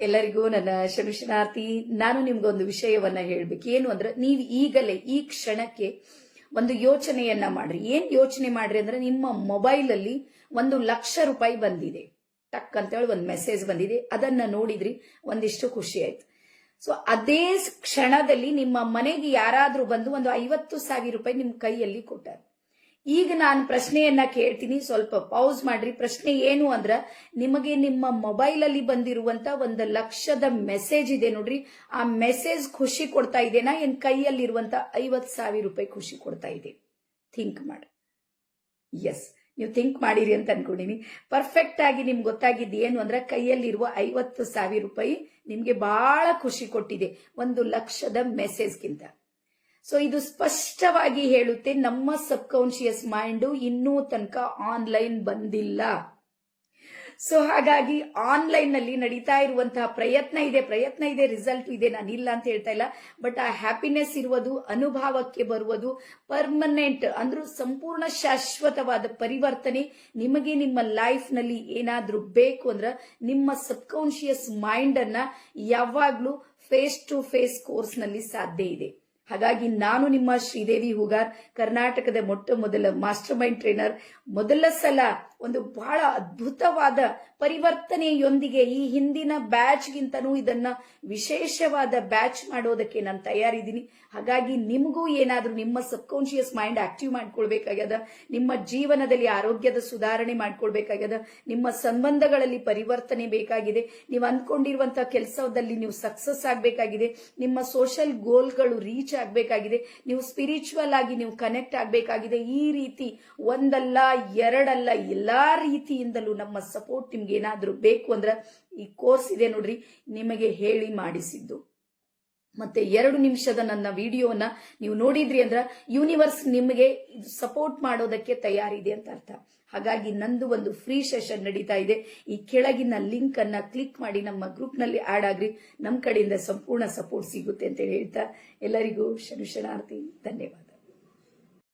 ಎಲ್ಲರಿಗೂ ನನ್ನ ಶನುಶನಾರ್ಥಿ ನಾನು ನಿಮ್ಗೊಂದು ವಿಷಯವನ್ನ ಹೇಳ್ಬೇಕು. ಏನು ಅಂದ್ರೆ ನೀವು ಈಗಲೇ ಈ ಕ್ಷಣಕ್ಕೆ ಒಂದು ಯೋಚನೆಯನ್ನ ಮಾಡ್ರಿ. ಏನ್ ಯೋಚನೆ ಮಾಡ್ರಿ ಅಂದ್ರೆ ನಿಮ್ಮ ಮೊಬೈಲ್ ಅಲ್ಲಿ ಒಂದು ಲಕ್ಷ ರೂಪಾಯಿ ಬಂದಿದೆ. ಟಕ್ ಅಂತೇಳಿ ಒಂದು ಮೆಸೇಜ್ ಬಂದಿದೆ. ಅದನ್ನ ನೋಡಿದ್ರಿ ಒಂದಿಷ್ಟು ಖುಷಿ ಆಯ್ತು. ಸೊ ಅದೇ ಕ್ಷಣದಲ್ಲಿ ನಿಮ್ಮ ಮನೆಗೆ ಯಾರಾದ್ರೂ ಬಂದು ಒಂದು ಐವತ್ತು ಸಾವಿರ ರೂಪಾಯಿ ನಿಮ್ ಕೈಯಲ್ಲಿ ಕೊಟ್ಟಾರ. ಈಗ ನಾನು ಪ್ರಶ್ನೆಯನ್ನ ಕೇಳ್ತೀನಿ. ಸ್ವಲ್ಪ ಪೌಸ್ ಮಾಡ್ರಿ. ಪ್ರಶ್ನೆ ಏನು ಅಂದ್ರ, ನಿಮಗೆ ನಿಮ್ಮ ಮೊಬೈಲ್ ಅಲ್ಲಿ ಬಂದಿರುವಂತ ಒಂದು ಲಕ್ಷದ ಮೆಸೇಜ್ ಇದೆ ನೋಡ್ರಿ. ಆ ಮೆಸೇಜ್ ಖುಷಿ ಕೊಡ್ತಾ ಇದೆನಾ? ಏನ್ ಕೈಯಲ್ಲಿರುವಂತ ಐವತ್ ಸಾವಿರ ರೂಪಾಯಿ ಖುಷಿ ಕೊಡ್ತಾ ಇದೆ. ಥಿಂಕ್ ಮಾಡಿ. ಎಸ್ ನೀವು ಥಿಂಕ್ ಮಾಡಿರಿ ಅಂತ ಅನ್ಕೊಂಡಿನಿ. ಪರ್ಫೆಕ್ಟ್ ಆಗಿ ನಿಮ್ಗೆ ಗೊತ್ತಾಗಿದ್ದು ಏನು ಅಂದ್ರೆ, ಕೈಯಲ್ಲಿರುವ ಐವತ್ತು ಸಾವಿರ ರೂಪಾಯಿ ನಿಮ್ಗೆ ಬಹಳ ಖುಷಿ ಕೊಟ್ಟಿದೆ. ಒಂದು ಲಕ್ಷದ ಮೆಸೇಜ್ಗಿಂತ ಸೊ ಇದು ಸ್ಪಷ್ಟವಾಗಿ ಹೇಳುತ್ತೆ ನಮ್ಮ ಸಬ್ ಕಾನ್ಶಿಯಸ್ ಮೈಂಡ್ ಇನ್ನೂ ತನಕ ಆನ್ಲೈನ್ ಬಂದಿಲ್ಲ. ಸೊ ಹಾಗಾಗಿ ಆನ್ಲೈನ್ನಲ್ಲಿ ನಡೀತಾ ಇರುವಂತಹ ಪ್ರಯತ್ನ ಇದೆ ಪ್ರಯತ್ನ ಇದೆ, ರಿಸಲ್ಟ್ ಇದೆ, ನಾನು ಇಲ್ಲ ಅಂತ ಹೇಳ್ತಾ ಇಲ್ಲ. ಬಟ್ ಆ ಹ್ಯಾಪಿನೆಸ್ ಇರುವುದು, ಅನುಭವಕ್ಕೆ ಬರುವುದು ಪರ್ಮನೆಂಟ್ ಅಂದ್ರೂ ಸಂಪೂರ್ಣ ಶಾಶ್ವತವಾದ ಪರಿವರ್ತನೆ. ನಿಮಗೆ ನಿಮ್ಮ ಲೈಫ್ನಲ್ಲಿ ಏನಾದ್ರೂ ಬೇಕು ಅಂದ್ರೆ ನಿಮ್ಮ ಸಬ್ಕಾನ್ಶಿಯಸ್ ಮೈಂಡ್ ಅನ್ನ ಯಾವಾಗ್ಲೂ ಫೇಸ್ ಟು ಫೇಸ್ ಕೋರ್ಸ್ನಲ್ಲಿ ಸಾಧ್ಯ ಇದೆ. ಹಾಗಾಗಿ ನಾನು ನಿಮ್ಮ ಶ್ರೀದೇವಿ ಹೂಗಾರ್, ಕರ್ನಾಟಕದ ಮೊಟ್ಟ ಮೊದಲ ಮಾಸ್ಟರ್ ಮೈಂಡ್ ಟ್ರೈನರ್ ಮೊದಲ ಸಲ ಒಂದು ಬಹಳ ಅದ್ಭುತವಾದ ಪರಿವರ್ತನೆಯೊಂದಿಗೆ ಈ ಹಿಂದಿನ ಬ್ಯಾಚ್ಗಿಂತನೂ ಇದನ್ನ ವಿಶೇಷವಾದ ಬ್ಯಾಚ್ ಮಾಡೋದಕ್ಕೆ ನಾನು ತಯಾರಿದ್ದೀನಿ. ಹಾಗಾಗಿ ನಿಮಗೂ ಏನಾದರೂ ನಿಮ್ಮ ಸಬ್ಕಾನ್ಶಿಯಸ್ ಮೈಂಡ್ ಆಕ್ಟಿವ್ ಮಾಡ್ಕೊಳ್ಬೇಕಾಗ್ಯದ, ನಿಮ್ಮ ಜೀವನದಲ್ಲಿ ಆರೋಗ್ಯದ ಸುಧಾರಣೆ ಮಾಡ್ಕೊಳ್ಬೇಕಾಗ್ಯದ, ನಿಮ್ಮ ಸಂಬಂಧಗಳಲ್ಲಿ ಪರಿವರ್ತನೆ ಬೇಕಾಗಿದೆ, ನೀವು ಅಂದ್ಕೊಂಡಿರುವಂತಹ ಕೆಲಸದಲ್ಲಿ ನೀವು ಸಕ್ಸಸ್ ಆಗಬೇಕಾಗಿದೆ, ನಿಮ್ಮ ಸೋಷಲ್ ಗೋಲ್ಗಳು ಆಗಬೇಕಾಗಿದೆ. ನೀವು ಸ್ಪಿರಿಚುವಲ್ ಆಗಿ ನೀವು ಕನೆಕ್ಟ್ ಆಗಬೇಕಾಗಿದೆ. ಈ ರೀತಿ ಒಂದಲ್ಲ, ಎರಡಲ್ಲ, ಎಲ್ಲಾ ರೀತಿಯಿಂದಲೂ ನಮ್ಮ ಸಪೋರ್ಟ್ ನಿಮ್ಗೆ ಏನಾದ್ರೂ ಬೇಕು ಅಂದ್ರೆ ಈ ಕೋರ್ಸ್ ಇದೆ ನೋಡ್ರಿ. ನಿಮಗೆ ಹೇಳಿ ಮಾಡಿಸಿದ್ದು. ಮತ್ತೆ ಎರಡು ನಿಮಿಷದ ನನ್ನ ವಿಡಿಯೋನ ನೀವು ನೋಡಿದ್ರಿ ಅಂದ್ರ ಯೂನಿವರ್ಸ್ ನಿಮಗೆ ಸಪೋರ್ಟ್ ಮಾಡೋದಕ್ಕೆ ತಯಾರಿದೆ ಅಂತ ಅರ್ಥ. ಹಾಗಾಗಿ ನಂದು ಒಂದು ಫ್ರೀ ಸೆಷನ್ ನಡೀತಾ ಇದೆ. ಈ ಕೆಳಗಿನ ಲಿಂಕ್ ಅನ್ನ ಕ್ಲಿಕ್ ಮಾಡಿ ನಮ್ಮ ಗ್ರೂಪ್ನಲ್ಲಿ ಆಡ್ ಆಗ್ರಿ. ನಮ್ಮ ಕಡೆಯಿಂದ ಸಂಪೂರ್ಣ ಸಪೋರ್ಟ್ ಸಿಗುತ್ತೆ ಅಂತ ಹೇಳ್ತಾ ಎಲ್ಲರಿಗೂ ಶನುಶನಾರ್ಥಿ ಧನ್ಯವಾದ.